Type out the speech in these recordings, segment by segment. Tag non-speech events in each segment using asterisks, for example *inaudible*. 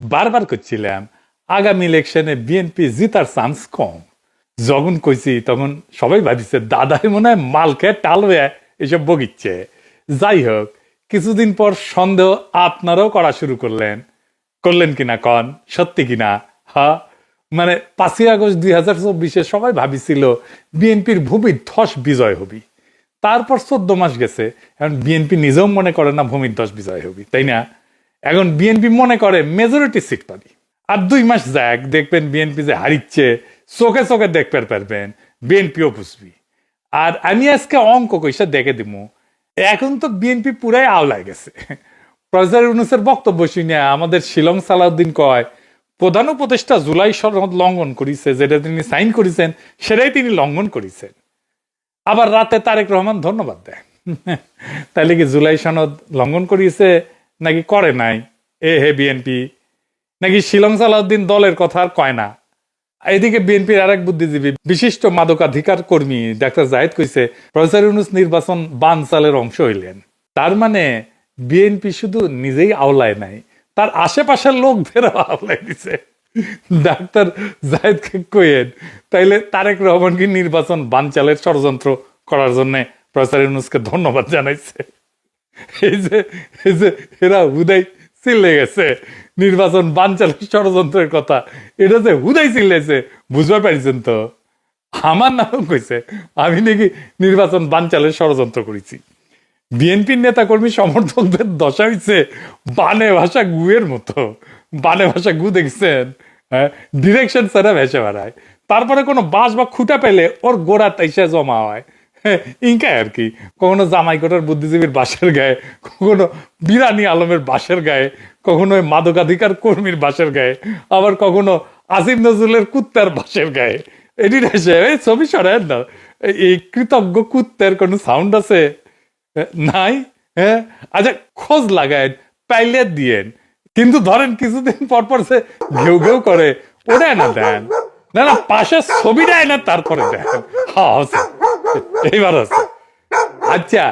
বারবার করছিলাম আগামী ইলেকশনে বিএনপি জিতার চান্স কম। যখন কইছি, তখন সবাই ভাবিছে, দাদাই মনে হয় মালকে টালবে এসব বগিচ্ছে যাই হোক, কিছুদিন পর সন্দেহ আপনারাও করা শুরু করলেন। করলেন কিনা কন? সত্যি কিনা? হ্যাঁ মানে পাঁচই আগস্ট দুই হাজার চব্বিশে সবাই ভাবিছিল বিএনপির ভূমি ধস বিজয় হবি। তারপর চোদ্দ মাস গেছে, এখন বিএনপি নিজেও মনে করে না ভূমির ধস বিজয় হবি, তাই না? এখন বিএনপি মনে করে মেজরিটি সিট পাবি। আর দুই মাস যাক, দেখবেন বিএনপি যে হারিচ্ছে, চোখে চোখে দেখতে পারবেন বিএনপিও বুঝবি আর আমি আজকে অঙ্ক কইসা দেখে দিমু। এখন তো বিএনপি পুরাই আওলায় গেছে। প্রফেসর ইউনুসের বক্তব্য শুনে আমাদের শিলং সালাউদ্দিন কয়, প্রধান উপদেষ্টা জুলাই সনদ লঙ্ঘন করেছে, যেটা তিনি সাইন করেছেন, সেটাই তিনি লঙ্ঘন করেছেন। আবার রাতে তারেক রহমান ধন্যবাদ দেয়। *laughs* তাহলে কি জুলাই সনদ লঙ্ঘন করিয়েছে? নাকি করে নাই? এ হে বিএনপি নাকি শিলং সালাউদ্দিন দলের কথা আর কয় না? এদিকে বিএনপির আরেক বুদ্ধিজীবী বিশিষ্ট মাদকাধিকার কর্মী ডাক্তার জাহিদ কইছে, প্রফেসর ইউনুস নির্বাচন বানচালের অংশ হইলেন। তার মানে বিএনপি শুধু নিজেই আওলায় নাই, তার আশেপাশের লোক লোকদেরও আওলায় দিছে। ডাক্তার জাহিদকে কইেন তাইলে তারেক রহমান কি নির্বাচন বানচালের ষড়যন্ত্র করার জন্য প্রফেসর ইউনুসকে ধন্যবাদ জানাইছে। এই যে এই যে, এরা হুদাই চিল্লে গেছে। নির্বাচন ষড়যন্ত্রের কথা। এটা যে হুদাই চিল্লেছে তো? আমার নামও কইছে, আমি নাকি নির্বাচন বানচালের ষড়যন্ত্র করেছি। বিএনপির নেতাকর্মী সমর্থকদের দশা হইছে, বানে ভাষা গুয়ের মতো। বানে ভাষা গু দেখছেন হ্যাঁ? ডিরেকশন ছাড়া ভেসে বেড়ায়। তারপরে কোনো বাস বা খুঁটা পেলে ওর গোড়া তাইসা জমা হয়। *laughs* ইনকাই আর কি। কখনো জামাইকোটার বুদ্ধিজীবীর বাসের গায়ে, কখনো বিরানি আলমের বাসের গায়ে, কখনো মাদকাধিকার কর্মীর বাসের গায়ে, আবার কখনো আসিম নজরুলের কুত্তার বাসের গায়ে। এটি ছবি সরায় না। এই- এই কৃতজ্ঞ কুত্তের কোনো সাউন্ড আছে? নাই? হ্যাঁ আচ্ছা খোঁজ লাগায় পাইলে দিয়েন। কিন্তু ধরেন কিছুদিন পর পর সে ঘেউ ঘেউ করে ওটা না দেন। না না পাশের ছবিটা না, তারপরে এইবার হচ্ছে আচ্ছা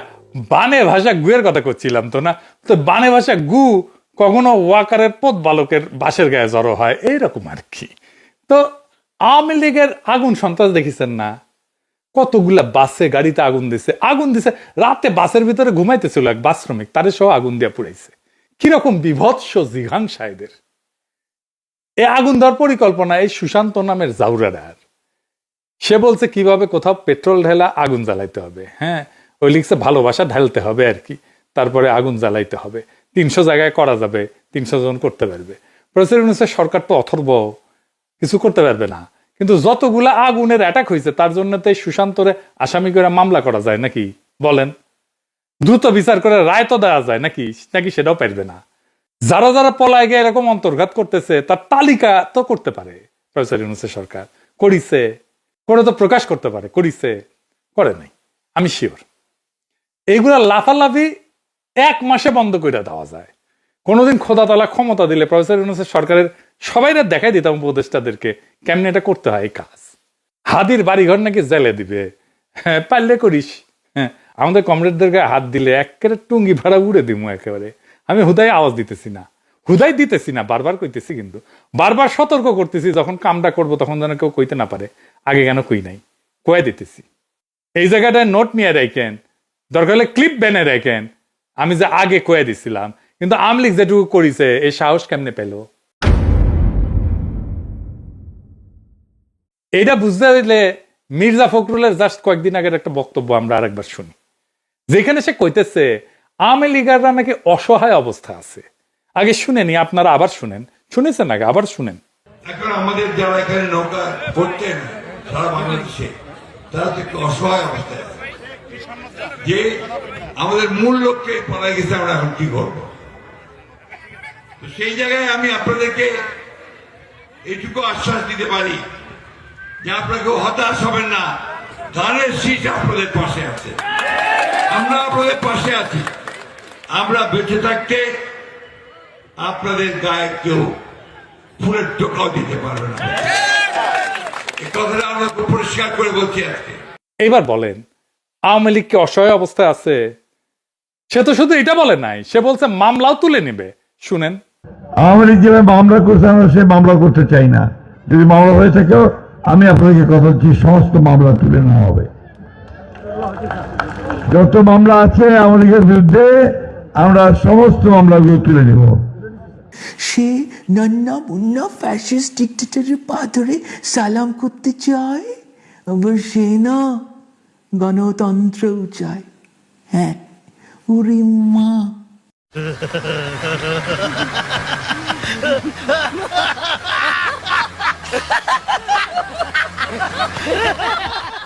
বানে ভাষা গুয়ের কথা করছিলাম তো না? তো বানে ভাষা গু কখনো ওয়াকারের পদ বালকের বাসের গায়ে জড়ো হয়? এইরকম আর কি। তো আওয়ামী লীগের আগুন সন্ত্রাস দেখেছেন না? কতগুলা বাসে, গাড়িতে আগুন দিছে। আগুন দিছে, রাতে বাসের ভিতরে ঘুমাইতেছিল এক বাস শ্রমিক, তারে সহ আগুন দিয়ে পুড়াইছে। কীরকম বিভৎস জিঘাংসা এদের। এ আগুন দেওয়ার পরিকল্পনা, এই সুশান্ত নামের জাউরাডার সে বলছে, কীভাবে কোথাও পেট্রোল ঢেলা আগুন জ্বালাইতে হবে? হ্যাঁ ওই লিখছে, ভালোবাসা ঢালতে হবে আর কি, তারপরে আগুন জ্বালাইতে হবে। তিনশো জায়গায় করা যাবে, তিনশো জন করতে পারবে। প্রফেসর ইউনুসের সরকার তো অথর্ব, কিছু করতে পারবে না। কিন্তু যতগুলা আগুনের অ্যাটাক হয়েছে তার জন্য তো এই সুশান্তরে আসামি করে মামলা করা যায় নাকি? বলেন। দ্রুত বিচার করে রায় তো দেওয়া যায় নাকি? নাকি সেটাও পারবে না? যারা যারা পলায় গিয়ে এরকম অন্তর্ঘাত করতেছে, তার তালিকা তো করতে পারে প্রফেসর ইউনুসের সরকার। করিছে, করে তো প্রকাশ করতে পারে, করিছে, করে নাই, আমি শিওর এইগুলা লাফালাফি এক মাসে বন্ধ করে দেওয়া যায়। কোনোদিন খোদা তালা ক্ষমতা দিলে প্রফেসর ইউনুসের সরকারের সবাইরা দেখাই দিতাম উপদেষ্টাদেরকে কেমনি এটা করতে হয় এই কাজ। হাদির বাড়িঘর নাকি জেলে দিবে। হ্যাঁ পারলে করিস। হ্যাঁ আমাদের কমরেডদের গায়ে হাত দিলে একেবারে টুঙ্গি ভাড়া উড়ে দিমু একেবারে। আমি হুদাই আওয়াজ দিতেছি না। হুদাই দিতেছি না, বারবার কইতেছি কিন্তু। বারবার সতর্ক করতেছি, যখন কামটা করব তখন যেন কেউ কইতে না পারে, আগে কেন কই নাই। কয়ে দিতেছি। এই জায়গাটায় নোট নিয়ে রাখেন, দরকার হলে ক্লিপ বেনে রাখেন। আমি যে আগে কয়ে দিছিলাম, কিন্তু আমলিক যেটুকু করিছে এই সাহস কেমনে পেল? এটা বুঝতে হইলে মির্জা ফখরুলের জাস্ট কয়েকদিন আগের একটা বক্তব্য আমরা আরেকবার শুনি। যেখানে সে কইতেছে আওয়ামী লীগাররা নাকি অসহায় অবস্থা আছে। আগে শুনেনি, আপনারা আবার শুনেন। শুনেছেন আগে, আবার শুনেন। এখন আমাদের যারা এখানে নৌকা পড়তেন সারা বাংলাদেশে, তারা তো একটু অসহায় অবস্থায় আছে। যে আমাদের মূল লক্ষ্যে পালা গেছে, আমরা এখন কি করব? তো সেই জায়গায় আমি আপনাদেরকে এইটুকু আশ্বাস দিতে পারি যে আপনাকে হতাশ হবেন না। ধানের শীষ আপনাদের পাশে আছে। আমরা আপনাদের পাশে আছি। আমরা বেঁচে থাকতে আপনাদের গায়ে কেউ ফুলের টোকাও দিতে পারবে না। এই কথাটা আমরা পরিষ্কার করে বলছি আজকে। এইবার বলেন আওয়ামী লীগ কি অসহায় অবস্থায় আছে? সে তো শুধু এটা বলে নাই সে বলছে মামলাও তুলে নিবে। শুনেন। আওয়ামী লীগ যেভাবে মামলা করছে আমরা সে মামলা করতে চাই না। যদি মামলা হয়ে থাকেও আমি আপনাকে কথা দিচ্ছি সমস্ত মামলা তুলে নেওয়া হবে। যত মামলা আছে আওয়ামী লীগের বিরুদ্ধে আমরা সমস্ত মামলাগুলো তুলে নেব। সে নন্না মুন্না ফ্যাসিস্ট ডিক্টেটরের পা ধরে সালাম করতে চায়? আবার সে না গণতন্ত্রও চায়। হ্যাঁ ওরে মা। *laughs*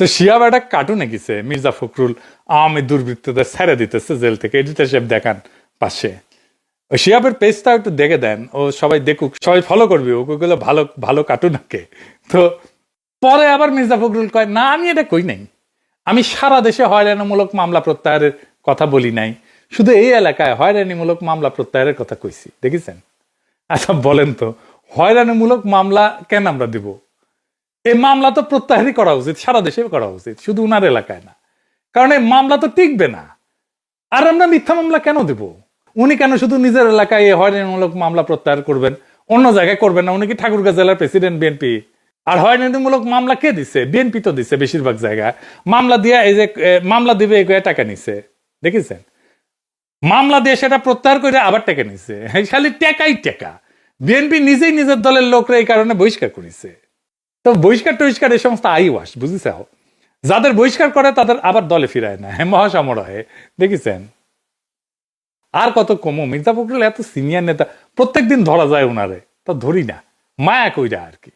তো শিয়াব একটা কার্টুনে গেছে, মির্জা ফখরুল, আওয়ামী দুর্বৃত্তদের ছেড়ে দিতেছে জেল থেকে এডিটার সাহেব দেখান পাশে। শিয়াবের পেজটা একটু দেখে দেন, ও সবাই দেখুক, সবাই ফলো করবে ওগুলো ভালো ভালো কার্টুন আঁকে তো পরে আবার মির্জা ফখরুল কয়, না, আমি এটা কই নাই। আমি সারা দেশে হয়রানিমূলক মামলা প্রত্যাহারের কথা বলি নাই। শুধু এই এলাকায় হয়রানিমূলক মামলা প্রত্যাহারের কথা কইছি, দেখেছেন? আচ্ছা বলেন তো, হয়রানিমূলক মামলা কেন আমরা দিব? এই মামলা তো প্রত্যাহারই করা উচিত, সারা দেশে করা উচিত, শুধু উনার এলাকায় না। কারণ এই মামলা তো টিকবে না। আর আমরা মিথ্যা মামলা কেন দেব? উনি কেন শুধু নিজের এলাকায় এই হয়রানিমূলক মামলা প্রত্যাহার করবেন? অন্য জায়গায় করবেন না, উনি কি ঠাকুরগাঁ জেলার প্রেসিডেন্ট, বিএনপি? আর হয়রানিমূলক মামলা কে দিছে? বিএনপি তো দিছে বেশিরভাগ জায়গায়। মামলা দিয়ে এই যে মামলা দিবে এই টাকা নিছে। দেখেছেন? মামলা দিয়ে সেটা প্রত্যাহার করে আবার টাকা নিছে। খালি টেকাই টেকা। বিএনপি নিজেই নিজের দলের লোকরা এই কারণে বহিষ্কার করেছে। তো বহিষ্কার টহিষ্কার এই সমস্ত আই ওয়াস বুঝেছাও? যাদের বহিষ্কার করে, তাদের আবার দলে ফিরায় না হ্যাঁ মহাসমরহে দেখেছেন? আর কত কমো? মির্জা ফখরুল এত সিনিয়র নেতা, প্রত্যেকদিন ধরা যায় ওনারে তা ধরি না। মায়া কইরা আর কি।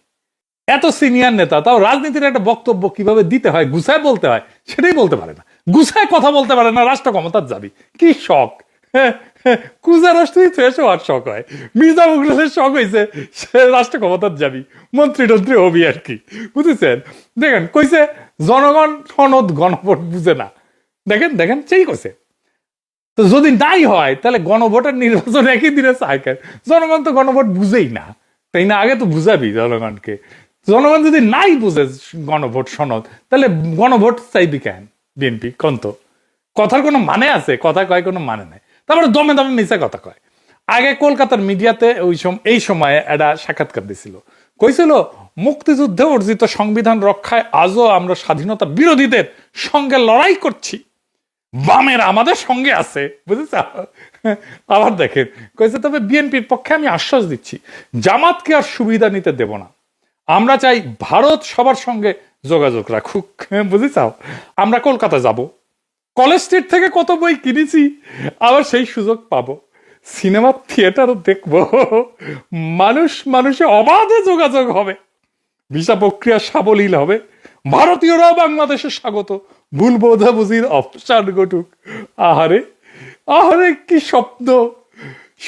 এত সিনিয়র নেতা, তাও রাজনীতির একটা বক্তব্য কীভাবে দিতে হয়, গুছায় বলতে হয়, সেটাই বলতে পারে না। গুছায় কথা বলতে পারে না রাষ্ট্র ক্ষমতার যাবি। কি শখ কুজা রাষ্ট্র শেষ হওয়ার শখ হয়। মির্জা ফখরুলের শখ হয়েছে সে রাষ্ট্র ক্ষমতার যাবি মন্ত্রী টন্ত্রী হবি আর কি। বুঝেছেন? দেখেন, কইছে, জনগণ সনদ গণভোট বুঝে না। দেখেন দেখেন, সেই কইছে। তো যদি নাই হয়, তাহলে গণভোটের নির্বাচন একই দিনে চায়? জনগণ তো গণভোট বুঝেই না। তাই না, আগে তো বুঝাবি জনগণকে। জনগণ যদি নাই বুঝে গণভোট, সনদ, তাহলে গণভোট চাইবি কেন? বিএনপি কন্ত কথার কোনো মানে আছে? কথা কয় কোনো মানে নাই। তারপরে দমে দমে মিশা কথা কয়। আগে কলকাতার মিডিয়াতে ওই এই সময়ে একটা সাক্ষাৎকার দিছিল। কইছিল, মুক্তিযুদ্ধে অর্জিত সংবিধান রক্ষায় আজও আমরা স্বাধীনতা বিরোধীদের সঙ্গে লড়াই করছি। বামের আমাদের সঙ্গে আছে। বুঝেছ? আবার দেখেন, কইছে, তবে বিএনপির পক্ষে আমি আশ্বাস দিচ্ছি, জামাতকে আর সুবিধা নিতে দেব না। আমরা চাই ভারত সবার সঙ্গে যোগাযোগ রাখুক। বুঝেছাও আমরা কলকাতা যাব। কলেজ স্ট্রিট থেকে কত বই কিনেছি? আবার সেই সুযোগ পাবো। সিনেমা থিয়েটারও দেখব। মানুষ মানুষে অবাধে যোগাযোগ হবে। ভিসা প্রক্রিয়া সাবলীল হবে। ভারতীয়রাও বাংলাদেশে স্বাগত। ভুল বোঝাবুঝির অপসার ঘটুক। আহারে আহারে কি স্বপ্ন?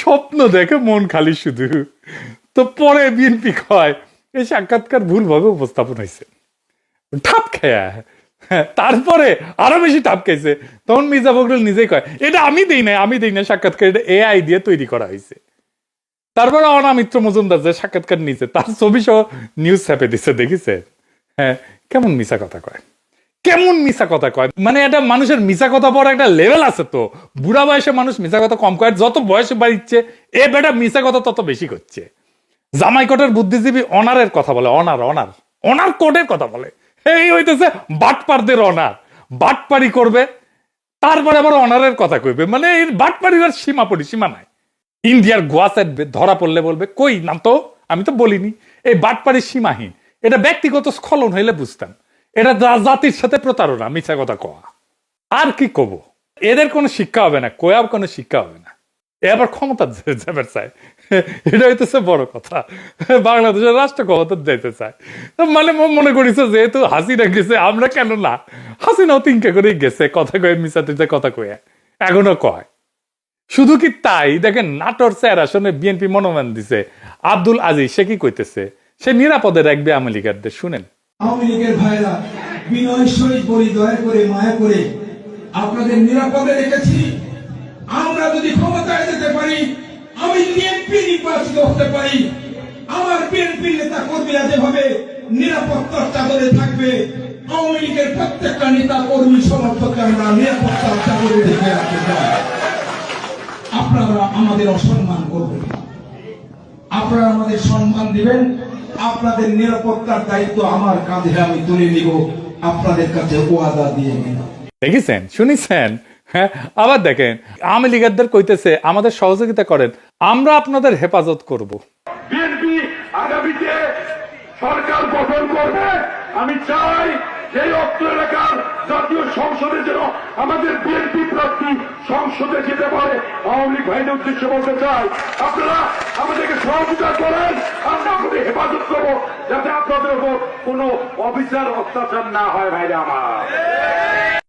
স্বপ্ন দেখে মন খালি শুধু। তো পরে বিএনপি কয়, এই সাক্ষাৎকার ভুলভাবে উপস্থাপন হয়েছে। ঠাপ খেয়া তারপরে আরও বেশি ঠাপ খাইছে তখন মির্জা ফখরুল নিজেই কয়, এটা আমি দিই নাই, আমি দেই না সাক্ষাৎকার, এটা এআই দিয়ে তৈরি করা হয়েছে তারপরে অনামিত্র মজুমদার যে সাক্ষাৎকার নিয়েছে তার ছবি সহ নিউজ ছাপে দিছে, দেখিছে? হ্যাঁ কেমন মিশা কথা কয়? কেমন মিশা কথা কয়? মানে এটা মানুষের মিশা কথা পর একটা লেভেল আছে তো। বুড়া বয়সে মানুষ মিশা কথা কম কয় যত বয়সে বাড়িচ্ছে, এ বেটা মিশা কথা তত বেশি করছে। জামাই কোটের বুদ্ধিজীবী অনারের কথা বলে, অনার অনার অনার কোটের কথা বলে। এই হইতেছে বাটপারদের অনার বাটপারি করবে, তারপরে আবার অনারের কথা কইবে। মানে এই বাটপারির আর সীমা পরিসীমা নাই। ইন্ডিয়ার গোয়া ধরা পড়লে বলবে, কই না তো, আমি তো বলিনি। এই বাটপাড়ি সীমাহীন। এটা ব্যক্তিগত স্খলন হইলে বুঝতাম। এটা জাতির সাথে প্রতারণা মিছা কথা কওয়া। আর কি কব? এদের কোনো শিক্ষা হবে না কোয়ার কোনো শিক্ষা হবে না। এ আবার ক্ষমতা যাবে চায় এটা হইতেছে বড় কথা। বাংলাদেশের রাষ্ট্র ক্ষমতা যাইতে চায়। মানে মনে করিস যেহেতু হাসিনা গেছে, আমরা কেন না? হাসিনাও তিনকে করেই গেছে, কথা কয়ে মিশাতে কথা কয়ে। এখনও কয়। শুধু কি তাই? দেখেন, নাটোর স্যার আসলে বিএনপি মনোনয়ন দিছে। আব্দুল আজিজ, সে কি কইতেছে? সে নিরাপদে রাখবে আওয়ামী লীগারদের শুনেন। আওয়ামী লীগের ভাইরা বিনয় বলি, দয়া করে, মায়া করে আপনাদের নিরাপদে রেখেছি। আমরা যদি ক্ষমতায় যেতে পারি, আমি এমপি নির্বাচিত হতে পারি। আমার বিএনপি নেতা কর্মীরা যেভাবে নিরাপত্তার চাদরে থাকবে, আওয়ামী লীগের প্রত্যেকটা নেতা কর্মী সমর্থককে আমরা নিরাপত্তার চাদরে ঢেকে রাখতে চাই আপনারা আমাদের অসম্মান করবেন। আপনারা আমাদের সম্মান দিবেন। আপনাদের নিরাপত্তার দায়িত্ব আমার কাঁধে আমি তুলে নিব। আপনাদের কাছে ওয়াদা দিয়ে দেখেছেন? শুনেছেন? হ্যাঁ আবার দেখেন আওয়ামী লীগারদের কইতেছে আমাদের সহযোগিতা করেন আমরা আপনাদের হেফাজত করব। বিএনপি আগামীতে সরকার গঠন করবে। আমি চাই এই অত্র এলাকার জাতীয় সংসদে যেন আমাদের বিএনপি প্রার্থী সংসদে যেতে পারে। আওয়ামী লীগ ভাইদের উদ্দেশ্যে বলতে চাই আপনারা আমাদেরকে সহযোগিতা করেন আমরা আপনাদের হেফাজত করব যাতে আপনাদের উপর কোনো অফিসার অত্যাচার না হয় ভাইরা আমার।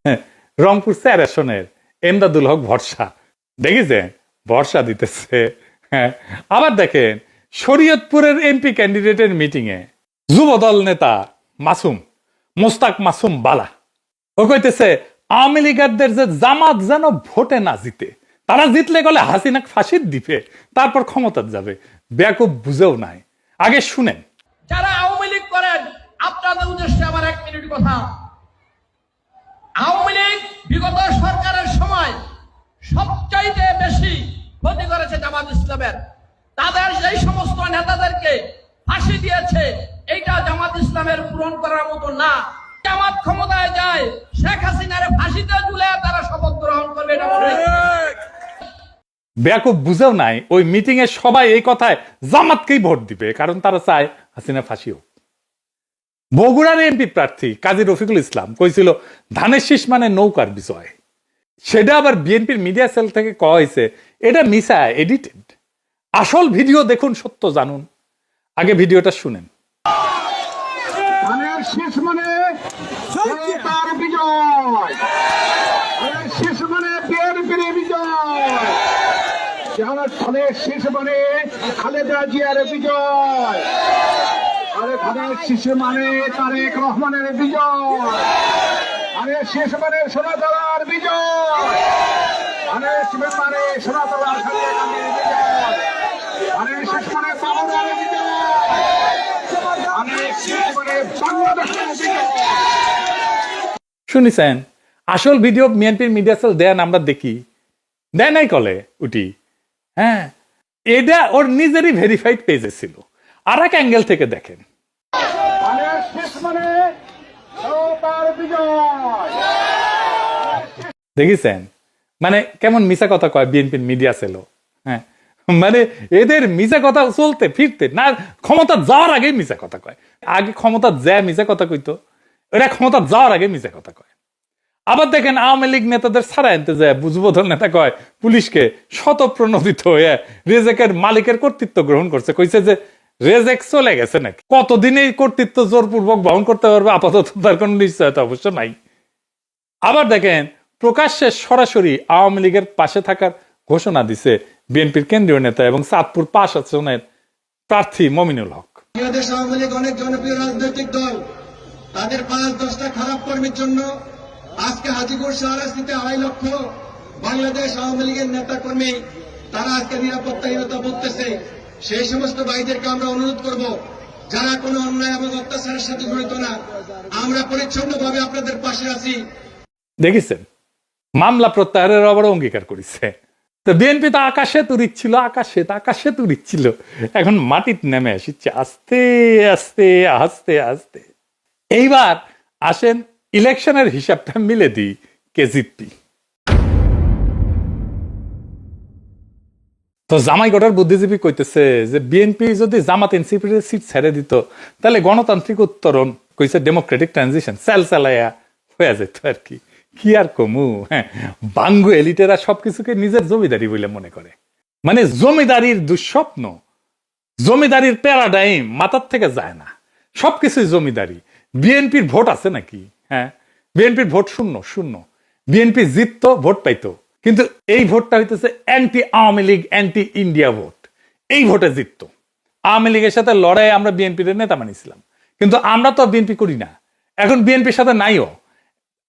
হ্যাঁ, রংপুর স্যার আসনের এমদাদুল হক ভরসা। দেখেছেন ভরসা দিতেছে। হ্যাঁ আবার দেখেন, শরীয়তপুরের এমপি ক্যান্ডিডেটের মিটিং এ যুবদল নেতা মাসুম, মোস্তাক মাসুম বালা। ও কইতেছে, আওয়ামী লীগারদের যে জামাত যেন ভোটে না জিতে, তারা জিতলে গেলে হাসিনাক ফাঁসির দিবে তারপর ক্ষমতা যাবে। বেয়াকুব বুঝেও নাই। আগে শুনেন। যারা আওয়ামী লীগ করেন, আপনাদের উদ্দেশ্যে আমার এক মিনিট কথা। আওয়ামী লীগ বিগত সরকারের সময় সবচাইতে বেশি ক্ষতি করেছে জামাত ইসলামের। তাদের যেই সমস্ত নেতাদেরকে ফাঁসি দিয়েছে, এইটা জামাত ইসলামের পূরণ করার মতো না। জামাত ক্ষমতায় যায়, শেখ হাসিনার ফাঁসিতে ঝুলে তারা শপথ গ্রহণ করবে মনে। বেয়াকুব, বুঝেও নাই, ওই মিটিং এ সবাই এই কথায় জামাতকেই ভোট দিবে, কারণ তারা চায় হাসিনা ফাঁসি হোক। বগুড়ার এমপি প্রার্থী কাজী রফিকুল ইসলাম কইছিল, ধানের শীষ মানে নৌকার বিষয় সেটা আবার বিএনপির মিডিয়া সেল থেকে কওয়া হয়েছে এটা মিসা এডিটেড। আসল ভিডিও দেখুন, সত্য জানুন। আগে ভিডিওটা শুনেন। মানে মানে মানে খালেদা জিয়ার বিজয়। আরে ধানের মানে তারেক রহমানের বিজয়। আরে শেষ মানে সোনাতলার বিজয়। আরে শেষ মানে সোনাতলার আরে শেষ মানে বিজয়। আরে শেষ মানে বাংলাদেশের বিজয়। শুনিছেন আসল ভিডিও বিএনপির মিডিয়া সেল দেন আমরা দেখি। দেয় নাই কলে উটি। হ্যাঁ এটা ওর নিজেরই ভেরিফাইড পেজে ছিল। আর এক অ্যাঙ্গেল থেকে দেখেন। মানে তার মানে কেমন মিশা কথা কয় বিএনপির মিডিয়া ছিল হ্যাঁ? মানে এদের মিশা কথা চলতে ফিরতে না ক্ষমতা যাওয়ার আগে মিশা কথা কয়। আগে ক্ষমতা যায় মিশা কথা কইতো, এরা ক্ষমতা যাওয়ার আগে মিশা কথা কয়। আবার দেখেন আওয়ামী লীগ নেতাদের ছাড়া আনতে যায় বুঝবোধন নেতা কয়, পুলিশকে শতপ্রণোদিত হয়ে রেজেকের মালিকের কর্তৃত্ব গ্রহণ করছে। কইছে যে রেজেক চলে গেছে নাকি? কতদিন এই কর্তৃত্ব জোরপূর্বক বহন করতে পারবে? আপাতত তার কোনো নিশ্চয়তা অবশ্য নাই। আবার দেখেন, প্রকাশ্যে সরাসরি আওয়ামী লীগের পাশে থাকার ঘোষণা দিছে বিএনপির কেন্দ্রীয় নেতা এবং চাঁদপুর পাশ আসনের প্রার্থী মমিনুল হক। বাংলাদেশ আওয়ামী লীগ অনেক জনপ্রিয় রাজনৈতিক দল। তাদের পাঁচ দশটা খারাপ কর্মীর জন্য আজকে হাজিপুর শাহরাস্তিতে আড়াই লক্ষ বাংলাদেশ আওয়ামী লীগের নেতা কর্মী তারা আজকে নিরাপত্তাহীনতা ভুগতেছে। সেই সমস্ত ভাইদেরকে আমরা অনুরোধ করব, যারা কোনো অন্যায় এবং অত্যাচারের সাথে জড়িত না, আমরা পরিচ্ছন্নভাবে আপনাদের পাশে আছি। দেখেছেন? মামলা প্রত্যাহারের আবার অঙ্গীকার করেছে। তো বিএনপি তো আকাশে তুরিচ্ছিল, আকাশে তো আকাশে তুরিচ্ছিল। এখন মাটিতে নেমে আসছে আস্তে আস্তে আস্তে আস্তে। এইবার আসেন ইলেকশনের হিসাবটা মিলে দিই কে জিতবি তো জামাই গোটার বুদ্ধিজীবী কইতেছে যে, বিএনপি যদি জামাত এনসিপির সিট ছেড়ে দিত, তাহলে গণতান্ত্রিক উত্তরণ, কইছে, ডেমোক্রেটিক ট্রানজিশন সেল সেলাইয়া হয়ে যেত আর কি কি আর কমু হ্যাঁ বাঙ্গু এলিটেরা সবকিছুকে নিজের জমিদারি বলে মনে করে। মানে জমিদারির দুঃস্বপ্ন, জমিদারির প্যারাডাইম মাথার থেকে যায় না। সবকিছুই জমিদারি। বিএনপির ভোট আছে নাকি? হ্যাঁ বিএনপির ভোট শূন্য শূন্য। বিএনপি জিততো, ভোট পাইতো। কিন্তু এই ভোটটা হইতেছে anti Awami League anti India vote. এই ভোটে জিততো। আওয়ামী লীগের সাথে লড়াই আমরা বিএনপির নেতা মানিছিলাম কিন্তু আমরা তো বিএনপি করি না। এখন বিএনপির সাথে নাইও।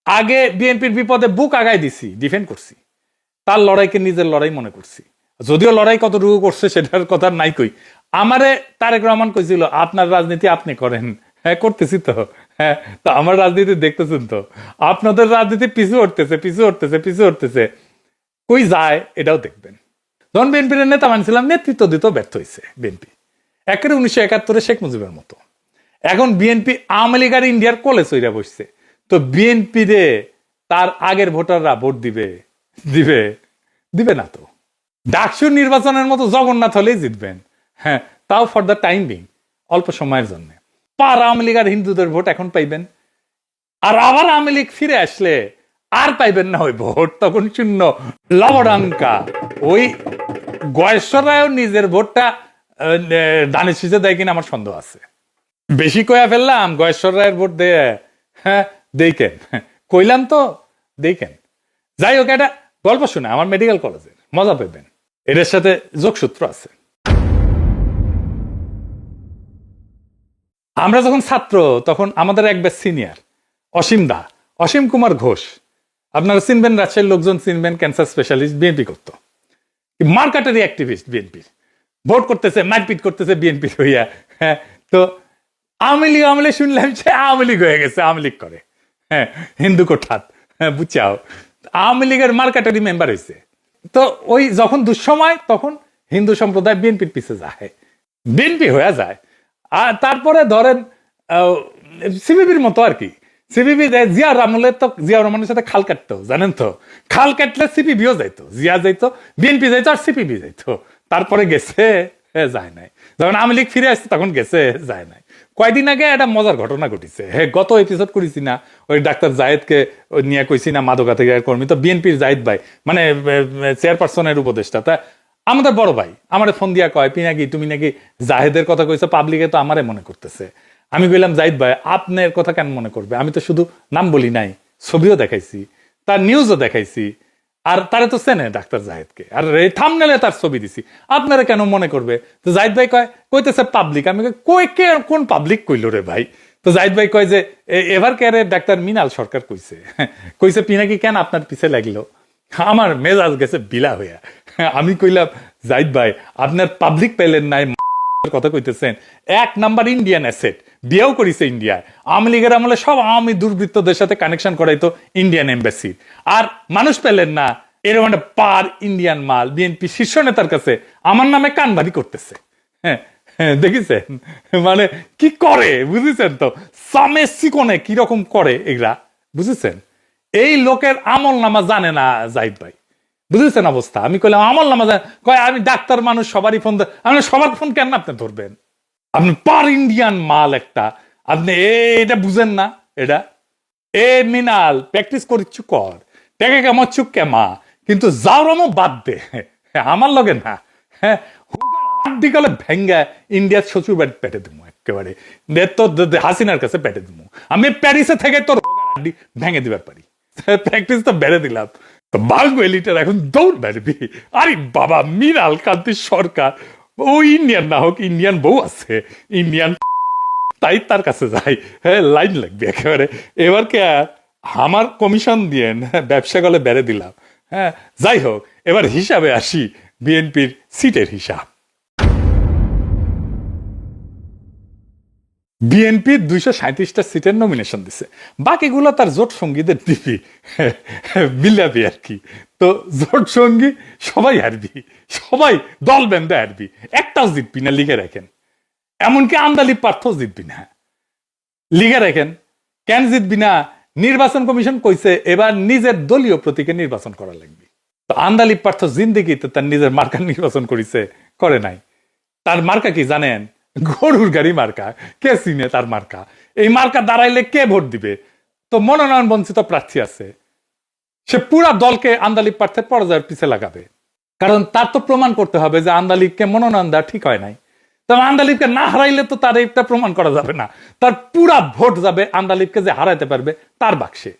আগে বিএনপির বিপদে বুক আগায় দিছি ডিফেন্ড করছি। তার লড়াইকে নিজের লড়াই মনে করছি। যদিও লড়াই কতটুকু করছে সেটার কথা নাই কই। আমারে তারেক রহমান কইছিল, আপনার রাজনীতি আপনি করেন। হ্যাঁ করতেছি তো। হ্যাঁ তো আমার রাজনীতি দেখতেছেন তো। আপনাদের রাজনীতি পিছু উঠতেছে পিছু উঠতেছে পিছু উঠতেছে কই যায়, এটাও দেখবেন। যখন বিএনপির নেতা মানছিলাম, নেতৃত্ব দিতেও ব্যর্থ হয়েছে বিএনপি। একেবারে উনিশশো একাত্তরে শেখ মুজিবের মতো। এখন বিএনপি আওয়ামী লীগ আর ইন্ডিয়ার কোলে চইরা বসছে। তো বিএনপি রে তার আগের ভোটাররা ভোট দিবে দিবে দিবে না তো। ডাকসু নির্বাচনের মতো জগন্নাথ হলেই জিতবেন। হ্যাঁ তাও ফর দ্য টাইম বিং অল্প সময়ের জন্য। পার আওয়ামী লীগ আর হিন্দুদের ভোট এখন পাইবেন। আর আবার আওয়ামী লীগ ফিরে আসলে আর পাইবেন না ওই ভোট, তখন শূন্য। লবডাঙ্কা ওই গয়েশ্বর রায়ও নিজের ভোটটা দানের শীষে দেয় কিনা আমার সন্দেহ আছে। বেশি কয়া ফেললাম গয়েশ্বর রায়ের ভোট দে হ্যাঁ দেখেন কইলাম তো দেখেন যাই হোক, একটা গল্প শুনে, আমার মেডিকেল কলেজের মজা পেবেন এটার সাথে যোগসূত্র আছে। আমরা যখন ছাত্র, তখন আমাদের এক একবার সিনিয়র অসীম দা, অসীম কুমার ঘোষ আপনারা চিনবেন, রাজশাহীর লোকজন চিনবেন, ক্যান্সার স্পেশালিস্ট বিএনপি করতো। মার্কাটারি অ্যাক্টিভিস্ট বিএনপির ভোট করতেছে, মারপিট করতেছে বিএনপির হইয়া হ্যাঁ? তো আওয়ামী লীগ আওয়ামী লীগ শুনলাম সে আওয়ামী লীগ হয়ে গেছে, আওয়ামী লীগ করে হ্যাঁ? হিন্দু কোঠাত হ্যাঁ বুঝছাও আওয়ামী লীগের মার্কাটারি মেম্বার হয়েছে তো ওই যখন দুঃসময়, তখন হিন্দু সম্প্রদায় বিএনপির পিছে যায়। বিএনপি হয়ে যায়। আর তারপরে ধরেন সিবিবির মতো আর কি। সিবিবি জিয়া আমলে তো, জিয়া রহমানের সাথে খাল কাটতো জানেন তো? খাল কাটলে সিপিবিও যাইতো, জিয়া যাইতো বিএনপি যাইতো আর সিপিবি যাইতো। তারপরে গেছে, হে, যায় নাই। যখন আওয়ামী লীগ ফিরে আসছে, তখন গেছে চেয়ারপারসন নাই। কয়দিন আগে একটা মজার ঘটনা ঘটিছে। হে, গত এপিসোড করেছি না, ওই ডাক্তার জায়েদকে নিয়ে কইছি না, মাদকা থেকে কর্মী। তো বিএনপির জায়েদ ভাই মানে চেয়ারপারসনের উপদেষ্টা, তা আমাদের বড় ভাই, আমারে ফোন দিয়া কয়, পিনাকি, তুমি নাকি জাহেদের কথা কইছো পাবলিকে তো আমারে মনে করতেছে। আমি কইলাম জাহিদ ভাই আপনার কথা কেন মনে করবে? আমি তো শুধু নাম বলি নাই ছবিও দেখাইছি তার নিউজও দেখাইছি আর তারা তো চেনে ডাক্তার জাহেদকে আর থামনেলে তার ছবি দিছি। আপনারা কেন মনে করবে? তো জাহিদ ভাই কয় কইতেছে পাবলিক আমি কই, কে কোন পাবলিক কইল রে ভাই? তো জাহিদ ভাই কয় যে এভার কেয়ারের ডাক্তার মিনাল সরকার কইছে? *laughs* কইছে পিনাকি কেন আপনার পিছে লাগল? *laughs* আমার মেজাজ গেছে বিলা হইয়া। *laughs* আমি কইলাম জাহিদ ভাই আপনার পাবলিক পেলেন নাই কথা কইতেছেন। এক নাম্বার ইন্ডিয়ান অ্যাসেট বিয়েও করিছে ইন্ডিয়ায়। আওয়ামী লীগের আমলে সব আওয়ামী দুর্বৃত্তদের সাথে কানেকশন করাইতো ইন্ডিয়ান এম্বাসি আর মানুষ পেলেন না এরকম একটা পার ইন্ডিয়ান মাল বিএনপি শীর্ষ নেতার কাছে আমার নামে কানবাড়ি করতেছে। হ্যাঁ হ্যাঁ, দেখিছেন? মানে কি করে বুঝেছেন তো? সামে কীরকম করে এগুলা বুঝেছেন? এই লোকের আমল নামা জানে না জাহিদ ভাই। বুঝেছেন অবস্থা? আমি কইলাম আমল নামা জানে কয় আমি ডাক্তার মানুষ সবারই ফোন আমি সবার ফোন কেন আপনি ধরবেন? আপনি পার ইন্ডিয়ান মাল একটা। আপনি এটা বুঝেন না, এটা। এ মিনাল, প্র্যাকটিস করিচ্ছু কর। টেকে কেমাচ্ছু কেমা কিন্তু যাওরমও বাদ দে। আমার লগে না। হ্যাঁ গলে ভেঙ্গা ইন্ডিয়ার শ্বশুর বাড়ি পেটে দিমু একেবারে। তো হাসিনার কাছে পেটে দিমু। আমি প্যারিসে থেকে তোর হাড্ডি ভেঙে দিবার পারি। প্র্যাকটিস তো বেড়ে দিলাম। তো বালগো এলিটার এখন দৌড় বেড়বি আরে বাবা, মিনাল, কান্তি সরকার। ও ইন্ডিয়ান না হোক ইন্ডিয়ান বউ আছে। ইন্ডিয়ান *laughs* তাই তার কাছে যাই। হ্যাঁ লাইন লাগবে একেবারে। এবার কে, আমার কমিশন দিয়ে ব্যবসা গলে বেড়ে দিলাম। হ্যাঁ যাই হোক, এবার হিসাবে আসি বিএনপির সিটের হিসাব। বিএনপি দুইশো সাঁত্রিশটা সিটের নমিনেশন দিছে। বাকিগুলো তার জোট সঙ্গীদের দিবি। *laughs* বিলাবি আর কি। তো জোট সঙ্গী সবাই হারবি। সবাই দল বেঁধে হারবি। একটাও জিতবি না লিখে রাখেন। এমনকি আন্দালি পার্থও জিতবি না। লিখে রাখেন। কেন জিতবি না? নির্বাচন কমিশন কইছে, এবার নিজের দলীয় প্রতীকে নির্বাচন করা লাগবে। তো আন্দালি পার্থ জিন্দিগিতে তার নিজের মার্কা নির্বাচন করেছে, করে নাই। তার মার্কা কি জানেন? গরুর গাড়ি মার্কা, কে চিনে তার মার্কা? এই মার্কা দাঁড়াইলে কে ভোট দিবে? তো মনোনয়ন বঞ্চিত প্রার্থী আছে। সে পুরা দলকে আন্দালিক প্রার্থীর পর্যায়ের পিছে লাগাবে। কারণ তার তো প্রমাণ করতে হবে যে আন্দালিককে মনোনয়ন দেওয়া ঠিক হয় নাই। তবে আন্দালিককে না হারাইলে তো তার এটা প্রমাণ করা যাবে না। তার পুরা ভোট যাবে আন্দালিককে যে হারাইতে পারবে, তার বাক্সে।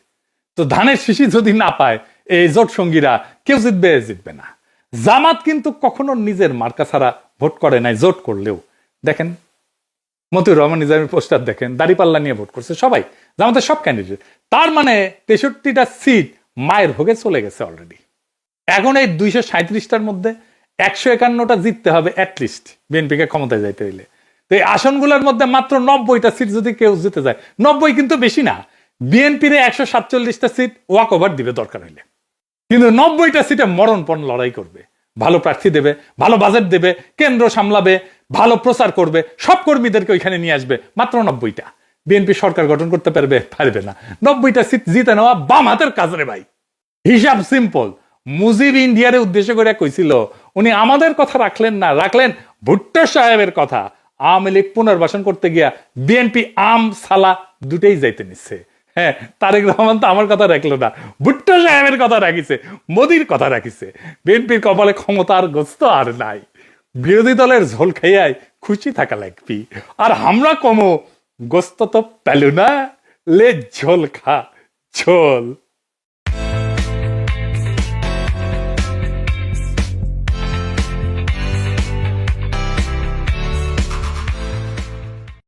তো ধানের শিশি যদি না পায়, এই জোট সঙ্গীরা কেউ জিতবে জিতবে না। জামাত কিন্তু কখনো নিজের মার্কা ছাড়া ভোট করে নাই, জোট করলেও। দেখেন, মতিউর রহমান নিজামের পোস্টার দেখেন, দাড়িপাল্লা নিয়ে ভোট করছে সবাই, জামাতের সব ক্যান্ডিডেট তার মানে তেষট্টিটা সিট মায়ের ভোগে চলে গেছে অলরেডি এখন এই দুইশো সাঁত্রিশটার মধ্যে একশো একান্নটা জিততে হবে অ্যাটলিস্ট বিএনপিকে ক্ষমতায় যাইতে হইলে। তো এই আসনগুলোর মধ্যে মাত্র নব্বইটা সিট যদি কেউ জিতে যায়, নব্বই কিন্তু বেশি না বিএনপির একশো সাতচল্লিশটা সিট ওয়াক ওভার দিবে দরকার হইলে। কিন্তু নব্বইটা সিটে মরণপণ লড়াই করবে। ভালো প্রার্থী দেবে, ভালো বাজেট দেবে, কেন্দ্র সামলাবে, ভালো প্রচার করবে, সব কর্মীদেরকে ওইখানে নিয়ে আসবে, মাত্র নব্বইটা। বিএনপি সরকার গঠন করতে পারবে? পারবে না। নব্বইটা সিট জিতে নেওয়া বাম হাতের কাজ রে ভাই। হিসাব সিম্পল মুজিব ইন্ডিয়ারে উদ্দেশ্য করে কইছিল, উনি আমাদের কথা রাখলেন না, রাখলেন ভুট্টো সাহেবের কথা। আওয়ামী লীগ পুনর্বাসন করতে গিয়া বিএনপি আম, সালা দুটেই যাইতে নিচ্ছে। হ্যাঁ তারেক রহমান তো আমার কথা রাখল না। ভুট্টো সাহেবের কথা রাখিছে, মোদির কথা রাখিছে। বিএনপির কপালে ক্ষমতার গোস্ত আর নাই। বিরোধী দলের ঝোল খাইয়াই খুশি থাকা লাগবি। আর আমরা কমো, গোস্ত তো পেলু না। লে ঝোল খা, ঝোল।